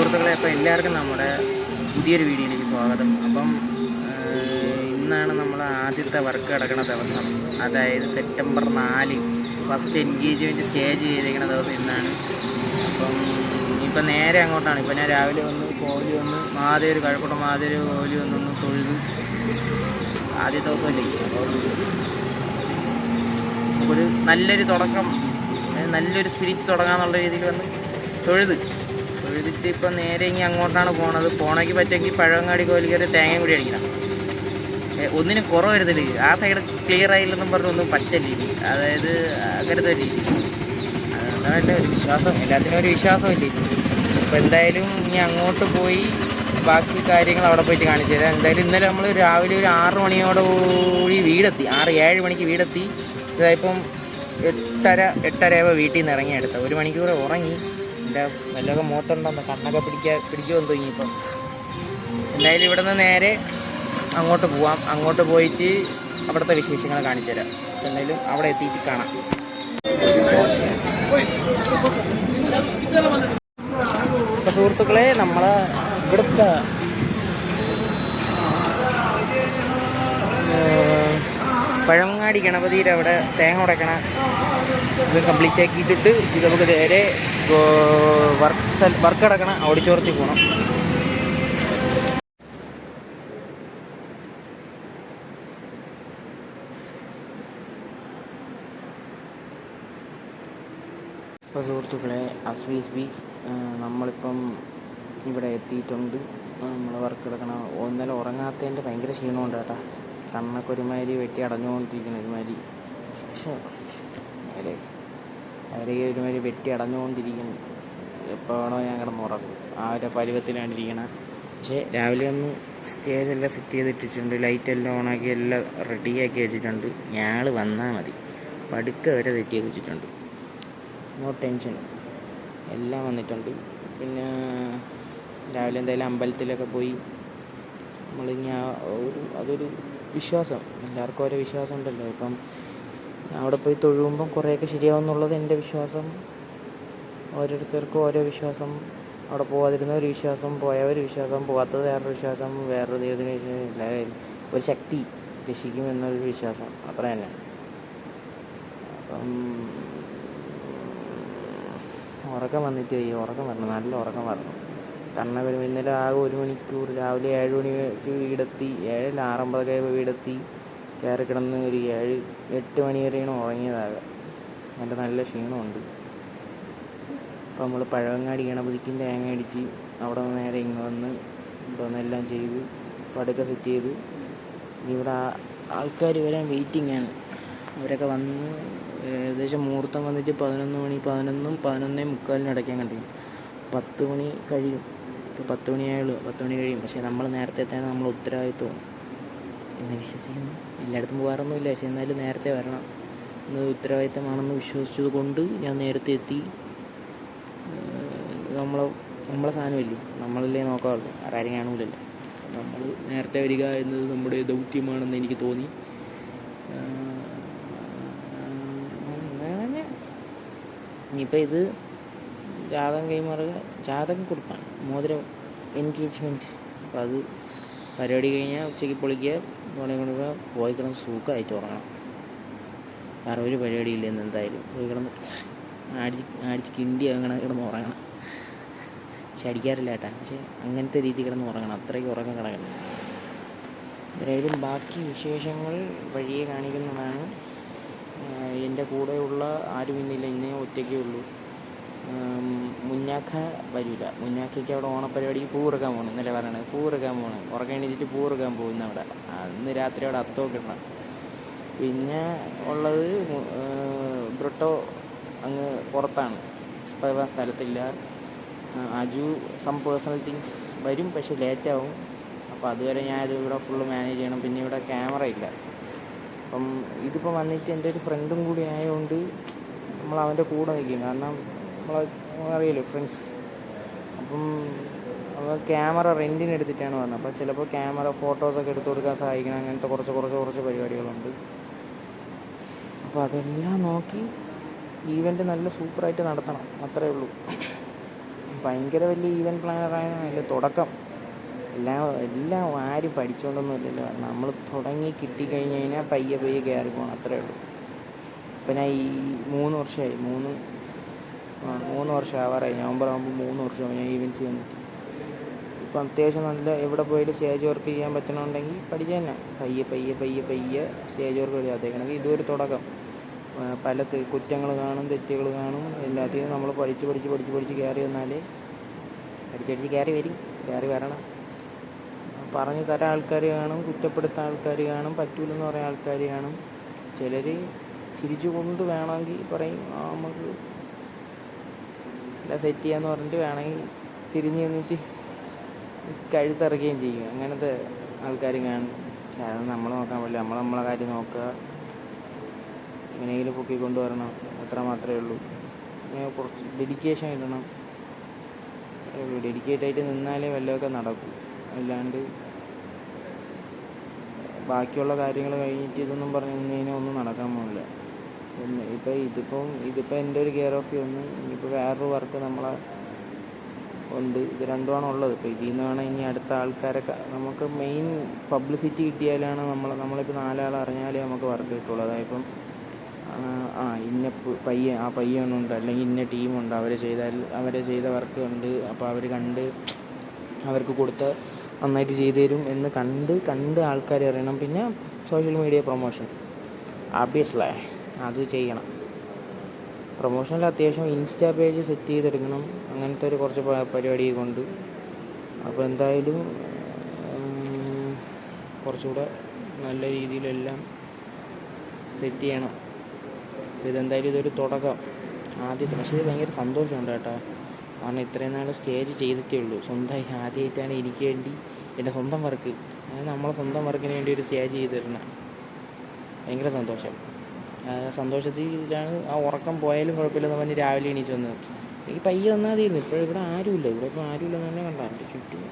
സുഹൃത്തുക്കളെ അപ്പോൾ എല്ലാവർക്കും നമ്മുടെ പുതിയൊരു വീഡിയോയിലേക്ക് സ്വാഗതം. അപ്പം ഇന്നാണ് നമ്മൾ ആദ്യത്തെ വർക്ക് കിടക്കുന്ന ദിവസം. അതായത് സെപ്റ്റംബർ നാല്. ഫസ്റ്റ് എൻഗേജ്മെന്റ് സ്റ്റേജ് ചെയ്തിരിക്കുന്ന ദിവസം ഇന്നാണ്. അപ്പം ഇപ്പം നേരെ അങ്ങോട്ടാണ്. ഇപ്പം ഞാൻ രാവിലെ വന്ന് കോലി വന്ന് മാതയൊരു കഴക്കൂട്ടം മാതയൊരു കോലി വന്നൊന്ന് തൊഴുത്. ആദ്യ ദിവസമല്ലേ? അപ്പോൾ ഒരു നല്ലൊരു തുടക്കം നല്ലൊരു സ്പിരിറ്റ് തുടങ്ങാന്നുള്ള രീതിയിൽ വന്ന് തൊഴുത്. തൊഴുതിട്ട് ഇപ്പം നേരെ ഇങ്ങനെ അങ്ങോട്ടാണ് പോണത്. പോണേക്ക് പറ്റുമെങ്കിൽ പഴവങ്ങാടി കോലിക്കൊരു തേങ്ങ കൂടി അടിക്കണം. ഒന്നിന് കുറവ് വരുന്നില്ല. ആ സൈഡ് ക്ലിയർ ആയില്ലെന്നും പറഞ്ഞൊന്നും പറ്റില്ല ഇനി. അതായത് അങ്ങനത്തെ ഒരു രീതി. അതാണ് ഒരു വിശ്വാസം? എല്ലാത്തിനും ഒരു വിശ്വാസമില്ലേ അപ്പോൾ എന്തായാലും ഇനി അങ്ങോട്ട് പോയി ബാക്കി കാര്യങ്ങൾ അവിടെ പോയിട്ട് കാണിച്ചു തരാം. എന്തായാലും ഇന്നലെ നമ്മൾ രാവിലെ ഒരു ആറ് മണിയോടുകൂടി വീടെത്തി. ആറ് ഏഴ് മണിക്ക് വീടെത്തി. ഇതായിപ്പം എട്ടര എട്ടരയാകുമ്പോൾ വീട്ടിൽ നിന്ന് ഇറങ്ങി എടുത്ത ഒരു മണിക്കൂർ ഉറങ്ങി. എന്റെ വല്ലതൊക്കെ മൂത്തുണ്ടെന്ന്. കണ്ണൊക്കെ പിടിക്കാൻ പിടിക്കുമെന്ന് തോന്നി ഇപ്പം. എന്തായാലും ഇവിടെ നിന്ന് നേരെ അങ്ങോട്ട് പോവാം. അങ്ങോട്ട് പോയിട്ട് അവിടുത്തെ വിശേഷങ്ങൾ കാണിച്ചു തരാം അപ്പം എന്തായാലും അവിടെ എത്തിയിട്ട് കാണാം. അപ്പോൾ സുഹൃത്തുക്കളെ നമ്മൾ ഇവിടുത്തെ പഴങ്ങാടി ഗണപതിയുടെ അവിടെ തേങ്ങ ഉടക്കണ ഇത് കംപ്ലീറ്റ് ആക്കിയിട്ടിട്ട് ഇത് നമുക്ക് നേരെ വർക്ക് വർക്ക് അടക്കണ ഓഡിറ്റോറിയത്തിൽ പോകണം ഇപ്പോൾ സുഹൃത്തുക്കളെ അസ് വി ബി നമ്മളിപ്പം ഇവിടെ എത്തിയിട്ടുണ്ട്. നമ്മൾ വർക്ക് എടുക്കണം ഒന്നല്ല ഉറങ്ങാത്തതിന്റെ ഭയങ്കര ക്ഷീണമുണ്ട് കേട്ടോ. കണ്ണൊക്കെ ഒരുമാതിരി വെട്ടി അടഞ്ഞുകൊണ്ടിരിക്കണം ഒരുമാതിരി. അവർ അവരെ ഒരുമാതിരി വെട്ടി അടഞ്ഞുകൊണ്ടിരിക്കുന്നു. എപ്പോൾ വേണോ ഞാൻ കിടന്നുറങ്ങും ആ ഒരു പരുവത്തിലാണ് ഇരിക്കണത് പക്ഷേ രാവിലെ ഒന്ന് സ്റ്റേജ് എല്ലാം സെറ്റ് ചെയ്തിട്ടിട്ടുണ്ട് ലൈറ്റ് എല്ലാം ഓണാക്കി എല്ലാം റെഡിയാക്കി വെച്ചിട്ടുണ്ട്. ഞങ്ങൾ വന്നാൽ മതി. പടുക്ക വരെ സെറ്റ് ചെയ്ത് വെച്ചിട്ടുണ്ട്. നോ ടെൻഷൻ എല്ലാം വന്നിട്ടുണ്ട്. പിന്നെ രാവിലെ എന്തായാലും അമ്പലത്തിലൊക്കെ പോയി നമ്മളിങ്ങനെ ഒരു അതൊരു വിശ്വാസം. എല്ലാവർക്കും ഓരോ വിശ്വാസം ഉണ്ടല്ലോ ഇപ്പം അവിടെ പോയി തൊഴുകുമ്പം കുറേയൊക്കെ ശരിയാവും എന്നുള്ളത് എന്റെ വിശ്വാസം. ഓരോരുത്തർക്കും ഓരോ വിശ്വാസം. അവിടെ പോകാതിരുന്ന ഒരു വിശ്വാസം പോയ ഒരു വിശ്വാസം പോകാത്തത് വേറൊരു വിശ്വാസം വേറൊരു ദൈവത്തിന് വിശ്വാസം ഒരു ശക്തി രക്ഷിക്കും എന്നൊരു വിശ്വാസം. അത്ര തന്നെ. അപ്പം ഉറക്കം വന്നിട്ട് വയ്യ ഉറക്കം വരണം. നല്ല ഉറക്കം വരണം. കണ്ണ വരും ഇന്നലെ ആകെ ഒരു മണിക്കൂർ രാവിലെ ഏഴ് മണിക്ക് വീടെത്തി. ഏഴല്ല ആറമ്പതൊക്കെ വീടെത്തി. കയറി കിടന്ന് ഒരു ഏഴ് എട്ട് മണി വരെയാണ് ഉറങ്ങിയതാകെ. എന്റെ നല്ല ക്ഷീണമുണ്ട്. അപ്പോൾ നമ്മൾ പഴവങ്ങാടി ഗണപതിക്കും തേങ്ങ അടിച്ച് അവിടെ നിന്ന് നേരെ ഇങ്ങ് വന്ന് ഇവിടെ വന്ന് എല്ലാം ചെയ്ത് പടുക്ക സെറ്റ് ചെയ്ത് ഇവിടെ ആൾക്കാർ വരാൻ വെയിറ്റിംഗ് ആണ്. അവരൊക്കെ വന്ന് ഏകദേശം മുഹൂർത്തം വന്നിട്ട് പതിനൊന്ന് മണി പതിനൊന്നും പതിനൊന്നേ മുക്കാലിന് അടയ്ക്കാൻ കണ്ടു. പത്ത് മണി കഴിയും. ഇപ്പോൾ പത്ത് മണിയായുള്ളൂ. പത്ത് മണി കഴിയും. പക്ഷേ നമ്മൾ നേരത്തെ എത്താൻ നമ്മൾ ഉത്തരവാദിത്വം എന്ന് വിശ്വസിക്കുന്നു. എല്ലായിടത്തും പോകാറൊന്നുമില്ല പക്ഷേ എന്നാലും നേരത്തെ വരണം. ഇന്ന് ഉത്തരവാദിത്തമാണെന്ന് വിശ്വസിച്ചത് കൊണ്ട് ഞാൻ നേരത്തെ എത്തി. നമ്മളെ നമ്മളെ സാധനമില്ലേ? നമ്മളല്ലേ നോക്കാറുള്ളൂ. വേറെ ആരും കാണൂലല്ലോ. നമ്മൾ നേരത്തെ വരിക എന്നത് നമ്മുടെ ദൗത്യമാണെന്ന് എനിക്ക് തോന്നി. ഇനിയിപ്പോൾ ഇത് ജാതകം കൈമാറുക ജാതകം കൊടുപ്പാണ് മോതിരം എൻഗേജ്മെന്റ് അപ്പോൾ അത് പരിപാടി കഴിഞ്ഞാൽ ഉച്ചയ്ക്ക് പൊളിക്കുക പോണെ കൊടുക്കുക പോയി കിടന്ന് സൂക്കായിട്ട് ഉറങ്ങണം. വേറെ ഒരു പരിപാടിയില്ല ഇന്ന് എന്തായാലും. പോയി കിടന്ന് അടിച്ച് അടിച്ച് കിണ്ടി അങ്ങനെ കിടന്ന് ഉറങ്ങണം. പക്ഷെ അടിക്കാറില്ല ഏട്ടാ പക്ഷെ അങ്ങനത്തെ രീതി കിടന്ന് ഉറങ്ങണം. അത്രയ്ക്ക് ഉറക്കം കിടക്കണം. എന്തായാലും ബാക്കി വിശേഷങ്ങൾ വഴിയെ കാണിക്കുന്നതാണ്. എന്റെ കൂടെയുള്ള ആരും ഇന്നില്ല. ഇന്നേ ഒറ്റയ്ക്കേ ഉള്ളൂ. മുന്നാക്ക വരില്ല മുന്നാക്കയ്ക്ക് അവിടെ ഓണപ്പരിപാടിക്ക് പൂ ഇറക്കാൻ പോകണം എന്നല്ലേ പറയണത്. പൂ ഇറക്കാൻ പോകണം ഉറക്കം എണീറ്റിട്ട് പൂ പോകുന്ന അവിടെ. അന്ന് രാത്രി അവിടെ അത്തമൊക്കെ ഇടണം. പിന്നെ ഉള്ളത് ബ്രിട്ടോ അങ്ങ് പുറത്താണ്. സ്ഥലത്തില്ല. അജു സം പേഴ്സണൽ തിങ്സ് വരും പക്ഷെ ലേറ്റാവും അപ്പോൾ അതുവരെ ഞാൻ ഇത് ഇവിടെ ഫുള്ള് മാനേജ് ചെയ്യണം. പിന്നെ ഇവിടെ ക്യാമറ ഇല്ല. അപ്പം ഇതിപ്പോൾ വന്നിട്ട് എന്റെ ഒരു ഫ്രണ്ടും കൂടി ആയതുകൊണ്ട് നമ്മൾ അവന്റെ കൂടെ നിൽക്കും. കാരണം നമ്മളെ അറിയില്ലേ ഫ്രണ്ട്സ് അപ്പം അപ്പോൾ ക്യാമറ റെന്റിന് എടുത്തിട്ടാണ് വന്നത്. അപ്പോൾ ചിലപ്പോൾ ക്യാമറ ഫോട്ടോസൊക്കെ എടുത്തു കൊടുക്കാൻ സഹായിക്കണം. അങ്ങനത്തെ കുറച്ച് കുറച്ച് കുറച്ച് പരിപാടികളുണ്ട്. അപ്പോൾ അതെല്ലാം നോക്കി ഈവന്റ് നല്ല സൂപ്പറായിട്ട് നടത്തണം. അത്രയേ ഉള്ളൂ. ഭയങ്കര വലിയ ഈവന്റ് പ്ലാനറായ തുടക്കം. എല്ലാം എല്ലാം ആരും പഠിച്ചുകൊണ്ടൊന്നും നമ്മൾ തുടങ്ങി കിട്ടിക്കഴിഞ്ഞ് കഴിഞ്ഞാൽ പയ്യെ പയ്യെ കയറി പോകണം അത്രയേ ഉള്ളൂ. ഇപ്പം ഞാൻ ഈ മൂന്ന് വർഷമായി മൂന്ന് ആ മൂന്ന് വർഷം ആവാറായി. നവംബർ ആകുമ്പോൾ മൂന്ന് വർഷമാകും ഞാൻ ഈവന്റ്സ് ചെയ്യുന്നു. ഇപ്പം അത്യാവശ്യം നല്ല എവിടെ പോയാലും സ്റ്റേജ് വർക്ക് ചെയ്യാൻ പറ്റണമെന്നുണ്ടെങ്കിൽ പഠിക്കുക തന്നെ. പയ്യെ പയ്യെ പയ്യെ പയ്യെ സ്റ്റേജ് വർക്ക് വഴിയാത്തേക്കണമെങ്കിൽ ഇതൊരു തുടക്കം. പല കുറ്റങ്ങൾ കാണും തെറ്റുകൾ കാണും. എല്ലാത്തിനും നമ്മൾ പഠിച്ച് പഠിച്ച് പഠിച്ച് പഠിച്ച് കയറി വന്നാൽ പഠിച്ചടിച്ച് കയറി വരും. കയറി വരണം. പറഞ്ഞു തരാൻ ആൾക്കാർ കാണും കുറ്റപ്പെടുത്താൻ ആൾക്കാർ കാണും പറ്റൂലെന്ന് പറയാൻ ആൾക്കാർ കാണും. ചിലർ ചിരിച്ചു കൊണ്ട് വേണമെങ്കിൽ പറയും നമുക്ക് സെറ്റ് ചെയ്യാന്ന് പറഞ്ഞിട്ട് വേണമെങ്കിൽ തിരിഞ്ഞ് നിന്നിട്ട് കഴുത്തിറക്കുകയും ചെയ്യും. അങ്ങനത്തെ ആൾക്കാരും കാണും. കാരണം നമ്മൾ നോക്കാൻ പറ്റില്ല. നമ്മൾ നമ്മളെ കാര്യം നോക്കുക. എങ്ങനെയെങ്കിലും പൊക്കി കൊണ്ടുവരണം അത്ര മാത്രമേ ഉള്ളൂ. പിന്നെ കുറച്ച് ഡെഡിക്കേഷൻ ഇടണം. ഡെഡിക്കേറ്റ് ആയിട്ട് നിന്നാലേ വല്ലതൊക്കെ നടക്കും. അല്ലാണ്ട് ബാക്കിയുള്ള കാര്യങ്ങൾ കഴിഞ്ഞിട്ട് ഇതൊന്നും പറഞ്ഞു നിന്ന് കഴിഞ്ഞാൽ ഒന്നും നടക്കാൻ പോകില്ല ഒന്ന്. ഇപ്പം ഇതിപ്പം ഇതിപ്പം എന്റെ ഒരു കെയർ ഓഫ് ഒന്ന്. ഇനിയിപ്പോൾ വേറൊരു വർക്ക് നമ്മളെ ഉണ്ട്. ഇത് രണ്ടുമാണ് ഉള്ളത്. ഇപ്പോൾ ഇതിൽ നിന്ന് വേണം ഇനി അടുത്ത ആൾക്കാരൊക്കെ നമുക്ക് മെയിൻ പബ്ലിസിറ്റി കിട്ടിയാലാണ് നമ്മൾ നമ്മളിപ്പോൾ നാലാൾ അറിഞ്ഞാലേ നമുക്ക് വർക്ക് കിട്ടുള്ളൂ. അതായത് ഇപ്പം ആ, ഇന്ന പയ്യ ആ പയ്യനുണ്ട് അല്ലെങ്കിൽ ഇന്ന ടീമുണ്ട് അവർ ചെയ്താൽ അവർ ചെയ്ത വർക്ക് ഉണ്ട്. അപ്പോൾ അവർ കണ്ട് അവർക്ക് കൊടുത്ത നന്നായിട്ട് ചെയ്തു തരും എന്ന് കണ്ട് കണ്ട് ആൾക്കാരെ അറിയണം. പിന്നെ സോഷ്യൽ മീഡിയ പ്രൊമോഷൻ ആബ്യസ്ലേ അത് ചെയ്യണം. പ്രൊമോഷനിൽ അത്യാവശ്യം ഇൻസ്റ്റാ പേജ് സെറ്റ് ചെയ്തെടുക്കണം. അങ്ങനത്തെ ഒരു കുറച്ച് പരിപാടി കൊണ്ട്. അപ്പോൾ എന്തായാലും കുറച്ചുകൂടെ നല്ല രീതിയിലെല്ലാം സെറ്റ് ചെയ്യണം. ഇതെന്തായാലും ഇതൊരു തുടക്കം. ആദ്യത്തെ പക്ഷേ ഇത് ഭയങ്കര സന്തോഷമുണ്ട് കേട്ടോ. കാരണം ഇത്രയും നാൾ സ്റ്റേജ് ചെയ്തിട്ടേ ഉള്ളൂ. സ്വന്തമായി ആദ്യമായിട്ടാണ് എനിക്ക് വേണ്ടി എന്റെ സ്വന്തം വർക്ക്. അതായത് നമ്മളെ സ്വന്തം വർക്കിന് വേണ്ടി ഒരു സ്റ്റേജ് ചെയ്ത് തരണം ഭയങ്കര സന്തോഷം. സന്തോഷത്തിലാണ് ആ ഉറക്കം പോയാലും കുഴപ്പമില്ലെന്ന് പറഞ്ഞ് രാവിലെ എണീച്ച് വന്നത്. എനിക്ക് പയ്യെ വന്നാൽ മതിയെന്ന് ഇപ്പോൾ ഇവിടെ ആരുമില്ല. ഇവിടെ ഇപ്പോൾ ആരുമില്ല തന്നെ കണ്ട. എന്റെ ചുറ്റും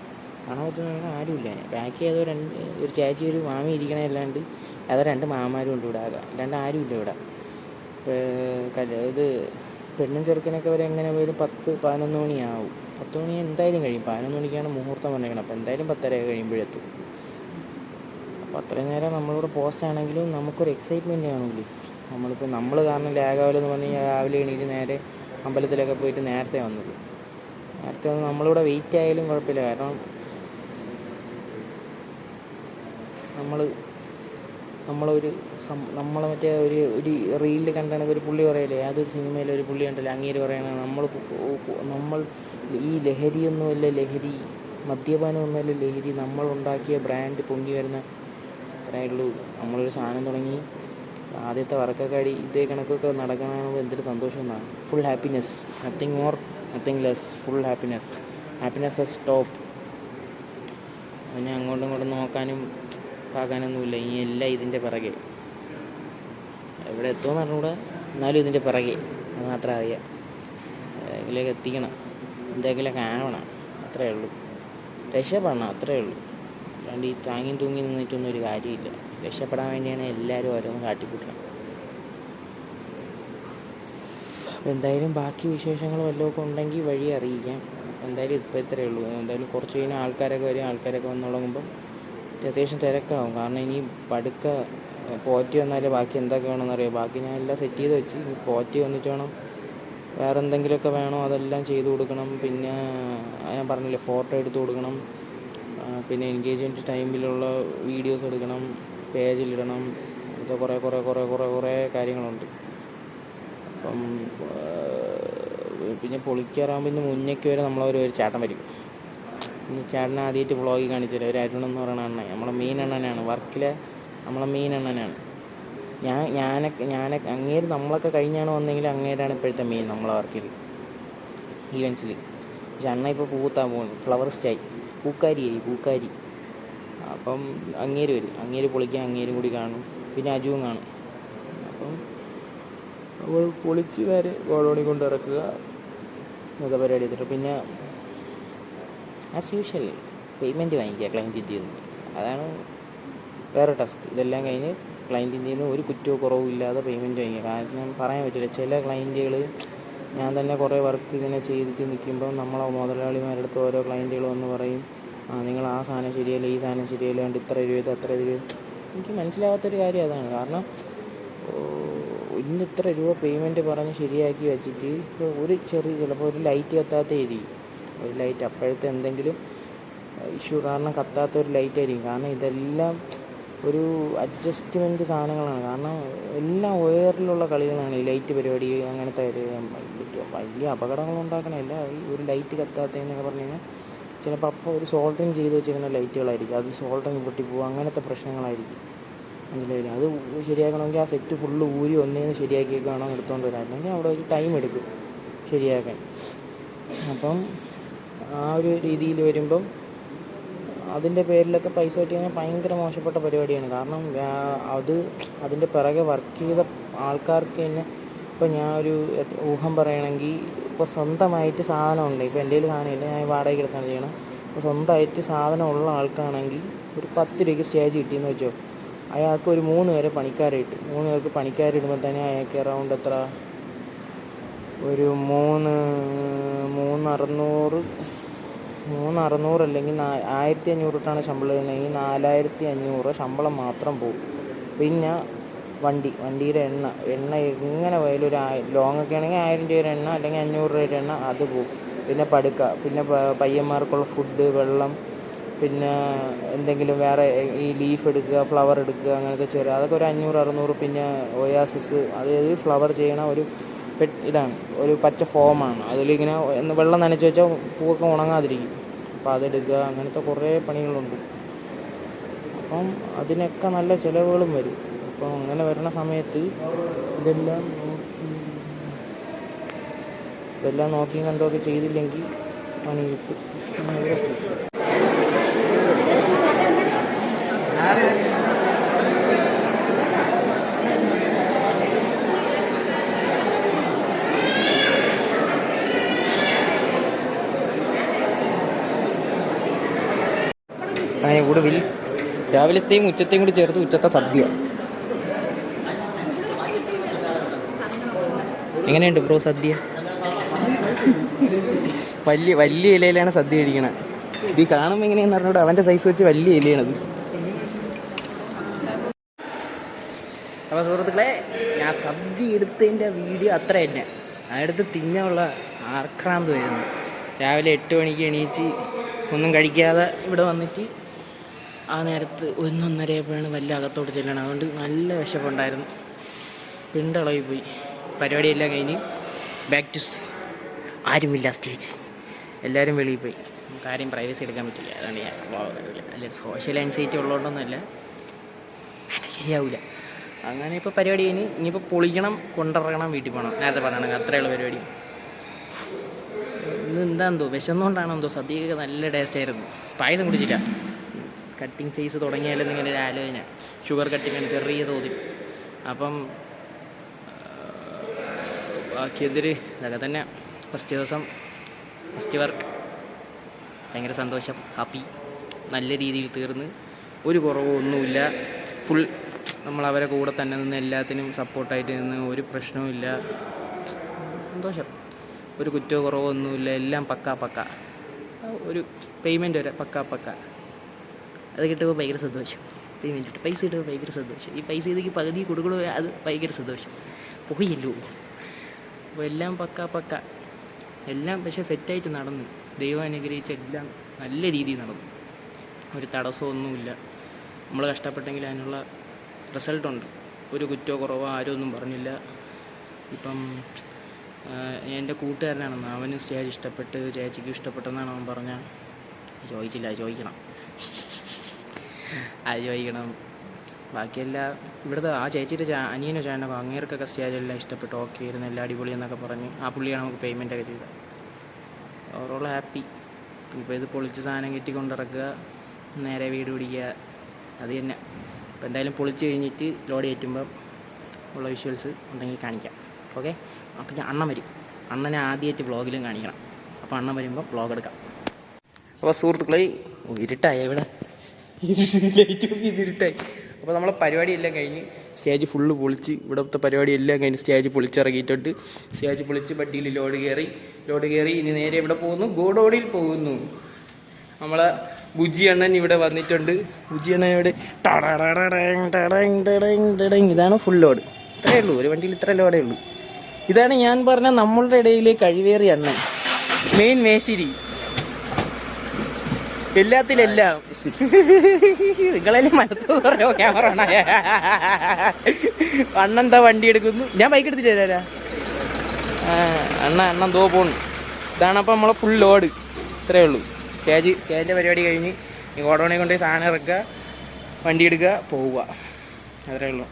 കാണാൻ ആരുമില്ല. ബാക്കി ഏതോ രണ്ട് ഒരു ചേച്ചി ഒരു മാമി ഇരിക്കണേ അല്ലാണ്ട് ഏതോ രണ്ട് മാമാരും ഉണ്ട് ഇവിടെ അല്ലാണ്ട് ആരുമില്ല ഇവിടെ. ഇത് പെണ്ണും ചെറുക്കനൊക്കെ വരെ എങ്ങനെ പോയാലും പത്ത് പതിനൊന്ന് മണിയാവും. പത്ത് മണി എന്തായാലും കഴിയും. പതിനൊന്ന് മണിക്കാണ് മുഹൂർത്തം പറഞ്ഞേക്കണം. അപ്പോൾ എന്തായാലും പത്തര കഴിയുമ്പോഴെത്തും അപ്പോൾ അത്രയും നേരം നമ്മളിവിടെ പോസ്റ്റ് ആണെങ്കിലും നമുക്കൊരു എക്സൈറ്റ്മെന്റ് കാണില്ലേ നമ്മളിപ്പോൾ നമ്മൾ കാരണം ലാഗാവലെന്ന് പറഞ്ഞ് കഴിഞ്ഞാൽ രാവിലെ എണീറ്റ് നേരെ അമ്പലത്തിലൊക്കെ പോയിട്ട് നേരത്തെ വന്നത്. നേരത്തെ വന്ന് നമ്മളിവിടെ വെയിറ്റ് ആയാലും കുഴപ്പമില്ല. കാരണം നമ്മൾ നമ്മളൊരു സം നമ്മളെ മറ്റേ ഒരു ഒരു റീലിൽ കണ്ടാണ് ഒരു പുള്ളി പറയല്ലേ യാതൊരു സിനിമയിലെ ഒരു പുള്ളി കണ്ടല്ലേ. അങ്ങേര് പറയണ നമ്മൾ നമ്മൾ ഈ ലഹരിയൊന്നുമല്ല ലഹരി മദ്യപാനമൊന്നുമല്ല ലഹരി. നമ്മളുണ്ടാക്കിയ ബ്രാൻഡ് പൊങ്ങി വരുന്ന അത്രയേ ഉള്ളൂ. നമ്മളൊരു സാധനം തുടങ്ങി. ആദ്യത്തെ വർക്കൊക്കെ അടി ഇതേ കണക്കൊക്കെ നടക്കണമെന്ന് എന്തൊരു സന്തോഷം എന്നാണ്. Full happiness nothing more nothing less full happiness happiness is top പിന്നെ അങ്ങോട്ടും ഇങ്ങോട്ടും നോക്കാനും പാകാനൊന്നുമില്ല. ഇനി എല്ലാം ഇതിന്റെ പിറകെ. എവിടെ എത്തുമെന്ന് പറഞ്ഞുകൂടെ എന്നാലും ഇതിന്റെ പിറകെ. അത് മാത്രം അറിയാം. എങ്കിലേക്ക് എത്തിക്കണം. എന്തെങ്കിലുമൊക്കെ ആവണം. അത്രയേ ഉള്ളൂ. രക്ഷപ്പെടണം അത്രയേ ഉള്ളൂ. അല്ലാണ്ട് ഈ താങ്ങിയും തൂങ്ങി നിന്നിട്ടൊന്നും ഒരു കാര്യമില്ല. രക്ഷപ്പെടാൻ വേണ്ടിയാണ് എല്ലാവരും ഓരോന്ന് കാട്ടിക്കൂട്ടണം എന്തായാലും ബാക്കി വിശേഷങ്ങൾ വല്ലതൊക്കെ ഉണ്ടെങ്കിൽ വഴി അറിയിക്കാം. എന്തായാലും ഇപ്പോൾ ഇത്രയേ ഉള്ളൂ. എന്തായാലും കുറച്ച് കഴിഞ്ഞാൽ ആൾക്കാരൊക്കെ വരും. ആൾക്കാരൊക്കെ വന്ന് തുടങ്ങുമ്പം അത്യാവശ്യം തിരക്കാവും. കാരണം ഇനി പടുക്ക പോറ്റി വന്നാലേ ബാക്കി എന്തൊക്കെ വേണമെന്ന് അറിയാം ബാക്കി ഞാൻ എല്ലാം സെറ്റ് ചെയ്ത് വെച്ച്. ഇനി പോറ്റി വന്നിട്ട് വേണം വേറെ എന്തെങ്കിലുമൊക്കെ വേണോ അതെല്ലാം ചെയ്ത് കൊടുക്കണം. പിന്നെ ഞാൻ പറഞ്ഞില്ലേ ഫോട്ടോ എടുത്ത് കൊടുക്കണം. പിന്നെ എൻഗേജ്മെന്റ് ടൈമിലുള്ള വീഡിയോസ് എടുക്കണം. പേജിലിടണം. ഇത് കുറേ കുറേ കുറേ കുറേ കുറേ കാര്യങ്ങളുണ്ട്. അപ്പം പിന്നെ പൊളിക്കാറാകുമ്പോൾ മുന്നേക്ക് വരെ നമ്മളൊരു ഒരു ചേട്ടൻ വരും. ഇന്ന് ചേട്ടനെ ആദ്യമായിട്ട് വ്ളോഗിൽ കാണിച്ചില്ല ഒരു അരുൺ എന്ന് പറയുന്ന അണ്ണൻ. നമ്മളെ മെയിൻ അണ്ണനാണ്. വർക്കിലെ നമ്മളെ മെയിൻ അണ്ണനാണ്. ഞാൻ ഞാനൊക്കെ ഞാനൊക്കെ അങ്ങേര് നമ്മളൊക്കെ കഴിഞ്ഞാണ് വന്നെങ്കിൽ അങ്ങേരാണ് ഇപ്പോഴത്തെ മെയിൻ നമ്മളെ വർക്കിൽ ഈവൻസിൽ പക്ഷെ അണ്ണ ഇപ്പോൾ പൂത്താൻ പോകുന്നു ഫ്ലവർ സ്റ്റൈ പൂക്കാരിയായി പൂക്കാരി. അപ്പം അങ്ങേര് വരും. അങ്ങേര് പൊളിക്കാൻ അങ്ങേരും കൂടി കാണും. പിന്നെ അജുവും കാണും. അപ്പം അവൾ പൊളിച്ച് നേരെ ഗോളോണി കൊണ്ട് ഇറക്കുക എന്നൊക്കെ പരിപാടി ചെയ്തിട്ട്. പിന്നെ ആസ് യൂഷ്വൽ പേയ്മെന്റ് വാങ്ങിക്കുക ക്ലയന്റിന്റെ നിന്ന്. അതാണ് വേറെ ടാസ്ക് ഇതെല്ലാം കഴിഞ്ഞ് ക്ലയന്റിന്റെ നിന്ന് ഒരു കുറ്റവും കുറവും ഇല്ലാതെ പേയ്മെന്റ് വാങ്ങിക്കുക. കാരണം പറയാൻ പറ്റില്ല ചില ക്ലയന്റുകൾ ഞാൻ തന്നെ കുറേ വർക്ക് ഇങ്ങനെ ചെയ്തിട്ട് നിൽക്കുമ്പോൾ നമ്മളെ മുതലാളിമാരുടെ അടുത്ത് ഓരോ ക്ലയന്റുകൾ വന്ന് പറയും നിങ്ങൾ ആ സാധനം ശരിയല്ല ഈ സാധനം ശരിയല്ല കണ്ട് ഇത്ര രൂപ അത്ര രൂപ. എനിക്ക് മനസ്സിലാവാത്തൊരു കാര്യം അതാണ്. കാരണം ഇന്ന് ഇത്ര രൂപ പേയ്മെന്റ് പറഞ്ഞ് ശരിയാക്കി വെച്ചിട്ട് ഇപ്പോൾ ഒരു ചെറിയ ചിലപ്പോൾ ഒരു ലൈറ്റ് കത്താത്ത ആയിരിക്കും ഒരു ലൈറ്റ് അപ്പോഴത്തെ എന്തെങ്കിലും ഇഷ്യൂ കാരണം കത്താത്ത ഒരു ലൈറ്റ് ആയിരിക്കും. കാരണം ഇതെല്ലാം ഒരു അഡ്ജസ്റ്റ്മെന്റ് സാധനങ്ങളാണ്. കാരണം എല്ലാം വയറിലുള്ള കളികളാണ് ഈ ലൈറ്റ് പരിപാടി അങ്ങനത്തെ വലിയ അപകടങ്ങൾ ഉണ്ടാക്കണമല്ല ഈ ഒരു ലൈറ്റ് കത്താത്തതെന്നൊക്കെ പറഞ്ഞു കഴിഞ്ഞാൽ ചിലപ്പോൾ അപ്പോൾ ഒരു സോൾഡറിങ് ചെയ്ത് വെച്ചിരിക്കുന്ന ലൈറ്റുകളായിരിക്കും അത് സോൾഡറിങ് പൊട്ടിപ്പോകും അങ്ങനത്തെ പ്രശ്നങ്ങളായിരിക്കും. മനസ്സിലായില്ല? അത് ശരിയാക്കണമെങ്കിൽ ആ സെറ്റ് ഫുള്ള് ഊരി ഒന്നേന്ന് ശരിയാക്കിയൊക്കെ വേണം എടുത്തുകൊണ്ട് വരാൻ അല്ലെങ്കിൽ അവിടെ ഒരു ടൈം എടുക്കും ശരിയാക്കാൻ. അപ്പം ആ ഒരു രീതിയിൽ വരുമ്പം അതിന്റെ പേരിലൊക്കെ പൈസ കിട്ടി കഴിഞ്ഞാൽ ഭയങ്കര മോശപ്പെട്ട പരിപാടിയാണ്. കാരണം അത് അതിന്റെ പിറകെ വർക്ക് ചെയ്ത ആൾക്കാർക്ക് തന്നെ ഇപ്പം ഞാൻ ഒരു ഊഹം പറയണമെങ്കിൽ ഇപ്പോൾ സ്വന്തമായിട്ട് സാധനം ഉണ്ട് ഇപ്പോൾ എന്റെ കയ്യിൽ സാധനമില്ല ഞാൻ വാടകയ്ക്ക് എടുത്താണ് ചെയ്യണം. അപ്പോൾ സ്വന്തമായിട്ട് സാധനം ഉള്ള ആൾക്കാണെങ്കിൽ ഒരു പത്ത് രൂപയ്ക്ക് സ്റ്റേജ് കിട്ടിയെന്ന് വെച്ചോ. അയാൾക്ക് ഒരു മൂന്ന് പേരെ പണിക്കാരെ ഇട്ട് മൂന്ന് പേർക്ക് പണിക്കാരെ ഇടുമ്പോൾ തന്നെ അയാൾക്ക് അറൗണ്ട് എത്ര? ഒരു മൂന്ന് മൂന്ന് അറുന്നൂറ് മൂന്ന് അറുന്നൂറ് അല്ലെങ്കിൽ നാ ആയിരത്തി അഞ്ഞൂറ് തൊട്ടാണ് ശമ്പളം വരുന്നതെങ്കിൽ നാലായിരത്തി അഞ്ഞൂറ് ശമ്പളം മാത്രം പോകും പിന്നെ വണ്ടി വണ്ടിയുടെ എണ്ണ എണ്ണ എങ്ങനെ പോയാലും ഒരു ലോങ് ഒക്കെ ആണെങ്കിൽ ആയിരം രൂപയുടെ എണ്ണ അല്ലെങ്കിൽ അഞ്ഞൂറ് രൂപയുടെ എണ്ണ അത് പോകും പിന്നെ പടുക്ക പിന്നെ പയ്യന്മാർക്കുള്ള ഫുഡ് വെള്ളം പിന്നെ എന്തെങ്കിലും വേറെ ഈ ലീഫ് എടുക്കുക ഫ്ലവർ എടുക്കുക അങ്ങനത്തെ ചെറിയ അതൊക്കെ ഒരു അഞ്ഞൂറ് അറുന്നൂറ് പിന്നെ ഒയാസിസ് അതായത് ഫ്ലവർ ചെയ്യണ ഒരു ഇതാണ്. ഒരു പച്ച ഫോമാണ് അതിലിങ്ങനെ വെള്ളം നനച്ച് വെച്ചാൽ പൂവൊക്കെ ഉണങ്ങാതിരിക്കും. അപ്പോൾ അതെടുക്കുക അങ്ങനത്തെ കുറേ പണികളുണ്ട്. അപ്പം അതിനൊക്കെ നല്ല ചിലവുകളും വരും. അപ്പം അങ്ങനെ വരുന്ന സമയത്ത് ഇതെല്ലാം ഇതെല്ലാം നോക്കിയും കണ്ടുമൊക്കെ ചെയ്തില്ലെങ്കിൽ പണി കിട്ടും. അങ്ങനെ ഒരു വിൽ രാവിലത്തെയും ഉച്ചത്തെയും കൂടി ചേർത്ത് ഉച്ചത്തെ സദ്യ. എങ്ങനെയുണ്ട് ബ്രോ സദ്യ? വലിയ വലിയ ഇലയിലാണ് സദ്യ കഴിക്കണത് ഇത് കാണുമ്പോൾ എങ്ങനെയാന്ന് പറഞ്ഞോട് അവന്റെ സൈസ് വെച്ച് വലിയ ഇലയാണത്. അപ്പോൾ സുഹൃത്തുക്കളെ ഞാൻ സദ്യ എടുത്തതിന്റെ വീഡിയോ അത്ര തന്നെ. അതെടുത്ത് തിന്നാനുള്ള വരുന്നു. രാവിലെ എട്ട് മണിക്ക് എണീച്ച് ഒന്നും കഴിക്കാതെ ഇവിടെ വന്നിട്ട് ആ നേരത്ത് ഒന്നൊന്നരയപ്പോഴാണ് വലിയ അകത്തോട്ട് ചെല്ലണം. അതുകൊണ്ട് നല്ല വിശപ്പുണ്ടായിരുന്നു. പിണ്ടളവിൽ പോയി പരിപാടിയെല്ലാം കഴിഞ്ഞ് ബാക്ക് ടു ആരുമില്ല സ്റ്റേജ് എല്ലാവരും വെളിയിൽ പോയി. നമുക്ക് ആരെയും പ്രൈവസി എടുക്കാൻ പറ്റില്ല. അതാണ് ഞാൻ അല്ലെങ്കിൽ സോഷ്യൽ ആൻസൈറ്റി ഉള്ളതുകൊണ്ടൊന്നുമല്ല. ശരിയാവില്ല അങ്ങനെ ഇപ്പോൾ പരിപാടി കഴിഞ്ഞ് ഇനിയിപ്പോൾ പൊളിക്കണം കൊണ്ടിറങ്ങണം വീട്ടിൽ പോകണം നേരത്തെ പറയണം അത്രയുള്ള പരിപാടി. ഇന്ന് എന്താണെന്തോ വിശന്നുകൊണ്ടാണോ എന്തോ സദ്യയൊക്കെ നല്ല ടേസ്റ്റ് ആയിരുന്നു. പായസം കുടിച്ചില്ല. കട്ടിങ് ഫേസ് തുടങ്ങിയാലെന്നിങ്ങനെ ഒരു ആലോചന. ഷുഗർ കട്ടിങ് ചെറിയ തോതിൽ. അപ്പം ബാക്കിയതിൽ ഇതൊക്കെ തന്നെ. ഫസ്റ്റ് ദിവസം ഫസ്റ്റ് വർക്ക് ഭയങ്കര സന്തോഷം ഹാപ്പി നല്ല രീതിയിൽ തീർന്ന്. ഒരു കുറവോ ഒന്നുമില്ല ഫുൾ നമ്മൾ അവരെ കൂടെ തന്നെ നിന്ന് എല്ലാത്തിനും സപ്പോർട്ടായിട്ട് നിന്ന് ഒരു പ്രശ്നവുമില്ല. സന്തോഷം. ഒരു കുറ്റമോ കുറവോ ഒന്നുമില്ല. എല്ലാം പക്ക പക്ക. ഒരു പേയ്മെന്റ് വരെ പക്ക പക്ക. അത് കിട്ടുമ്പോൾ ഭയങ്കര സന്തോഷം. പേയ്മെന്റ് പൈസ കിട്ടുമ്പോൾ ഭയങ്കര സന്തോഷം. ഈ പൈസ ഇതിക്ക് പകുതി കൊടുക്കണോ? അത് ഭയങ്കര സന്തോഷം. പോയല്ലോ. അപ്പോൾ എല്ലാം പക്ക പക്ക. എല്ലാം പക്ഷേ സെറ്റായിട്ട് നടന്നു. ദൈവം അനുഗ്രഹിച്ച എല്ലാം നല്ല രീതിയിൽ നടന്നു. ഒരു തടസ്സമൊന്നുമില്ല. നമ്മൾ കഷ്ടപ്പെട്ടെങ്കിൽ അതിനുള്ള റിസൾട്ടുണ്ട് ഒരു കുറ്റോ കുറവോ ആരും ഒന്നും പറഞ്ഞില്ല. ഇപ്പം എന്റെ കൂട്ടുകാരനാണെന്ന് അവന് സ്റ്റേജ് ഇഷ്ടപ്പെട്ട് ചേച്ചിക്ക് ഇഷ്ടപ്പെട്ടെന്നാണ് അവൻ പറഞ്ഞ. ചോദിച്ചില്ല ചോദിക്കണം. അത് ചോദിക്കണം. ബാക്കിയെല്ലാം ഇവിടുത്തെ ആ ചേച്ചിയുടെ ചാ അനിയനോ ചാനോ അങ്ങേർക്കൊക്കെ സ്റ്റേജെല്ലാം ഇഷ്ടപ്പെട്ടു. ഓക്കെ ആയിരുന്നു എല്ലാം അടിപൊളി എന്നൊക്കെ പറഞ്ഞ് ആ പുള്ളിയാണ് നമുക്ക് പേയ്മെന്റ് ഒക്കെ ചെയ്തത്. ഓവറോൾ ഹാപ്പി ഇപ്പോൾ ഇത് പൊളിച്ച് സാധനം കെട്ടി കൊണ്ടിറക്കുക നേരെ വീട് പിടിക്കുക അത് തന്നെ. അപ്പോൾ എന്തായാലും പൊളിച്ച് കഴിഞ്ഞിട്ട് ലോഡ് കയറ്റുമ്പം ഉള്ള വിഷ്വൽസ് ഉണ്ടെങ്കിൽ കാണിക്കാം. ഓക്കെ അപ്പം ഞാൻ അണ്ണൻ വരും. അണ്ണനെ ആദ്യമായിട്ട് വ്ളോഗിലും കാണിക്കണം. അപ്പോൾ അണ്ണൻ വരുമ്പോൾ വ്ളോഗ് എടുക്കാം. അപ്പോൾ സുഹൃത്തുക്കളെ ഇരുട്ടായി ഇവിടെ. ഇരുട്ടായി. അപ്പോൾ നമ്മളെ പരിപാടിയെല്ലാം കഴിഞ്ഞ് സ്റ്റേജ് ഫുള്ള് പൊളിച്ച് ഇവിടുത്തെ പരിപാടി എല്ലാം കഴിഞ്ഞ് സ്റ്റേജ് പൊളിച്ചിറങ്ങിയിട്ടുണ്ട്. സ്റ്റേജ് പൊളിച്ച് ബഡ്ഡിയിൽ ലോഡ് കയറി ലോഡ് കയറി ഇനി നേരെ ഇവിടെ പോകുന്നു. ഗോഡോഡിയിൽ പോകുന്നു. നമ്മളെ ബുജി അണ്ണൻ ഇവിടെ വന്നിട്ടുണ്ട്. ബുജി അണ്ണൻ ഇവിടെ. ഇതാണ് ഫുൾ ലോഡ് ഉള്ളൂ ഒരു വണ്ടിയിൽ ഇത്ര ലോഡേ ഉള്ളൂ ഇതാണ് ഞാൻ പറഞ്ഞ നമ്മളുടെ ഇടയിലെ അണ്ണൻ മെയിൻ മേശിരി എല്ലാത്തിലെല്ലാം നിങ്ങളെല്ലാം മനസ്സ് പറഞ്ഞോ ക്യാമറ അണ്ണെന്താ വണ്ടി എടുക്കുന്നു? ഞാൻ ബൈക്ക് എടുത്തിട്ട് വരാ ആ അണ്ണ അണ്ണൻ തോ പോണു. ഇതാണ് അപ്പം നമ്മളെ ഫുൾ ലോഡ് ഇത്രയേ ഉള്ളൂ. സ്റ്റേജ് സ്റ്റേജിന്റെ പരിപാടി കഴിഞ്ഞ് ഈ ഓടോണെ കൊണ്ടുപോയി സാധനം ഇറക്കുക വണ്ടി എടുക്കുക പോവുക. അത്രയേ ഉള്ളൂ.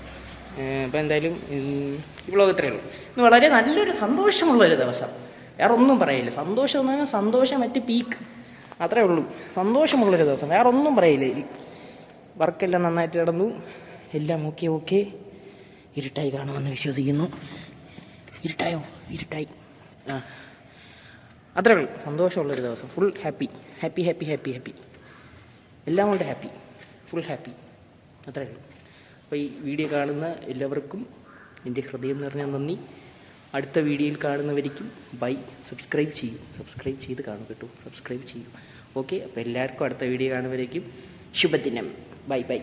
അപ്പോൾ എന്തായാലും ഈ വ്ളോഗ് ഇത്രയേ ഉള്ളൂ. ഇന്ന് വളരെ നല്ലൊരു സന്തോഷമുള്ള ഒരു ദിവസം. വേറെ ഒന്നും പറയില്ല. സന്തോഷം എന്ന് പറഞ്ഞാൽ സന്തോഷം മറ്റ് പീക്ക് അത്രേ ഉള്ളൂ. സന്തോഷമുള്ളൊരു ദിവസം. വേറെ ഒന്നും പറയില്ല വർക്കെല്ലാം നന്നായിട്ട് കിടന്നു എല്ലാം ഓക്കെ ഓക്കെ. ഇരുട്ടായി കാണുമെന്ന് വിശ്വസിക്കുന്നു. ഇരുട്ടായോ? ഇരുട്ടായി. ആ. അത്രേ ഉള്ളൂ. സന്തോഷമുള്ളൊരു ദിവസം. Full happy happy happy happy happy എല്ലാം കൊണ്ട് ഹാപ്പി ഫുൾ ഹാപ്പി അത്രേ ഉള്ളൂ. അപ്പോൾ ഈ വീഡിയോ കാണുന്ന എല്ലാവർക്കും എന്റെ ഹൃദയം നിറഞ്ഞ നന്ദി. അടുത്ത വീഡിയോയിൽ കാണുന്നവരിക്കും ബൈ. സബ്സ്ക്രൈബ് ചെയ്യും. സബ്സ്ക്രൈബ് ചെയ്ത് കാണും കേട്ടോ. സബ്സ്ക്രൈബ് ചെയ്യും. ഓക്കെ അപ്പോൾ എല്ലാവർക്കും അടുത്ത വീഡിയോ കാണുന്നവരേക്കും ശുഭദിനം. Bye bye.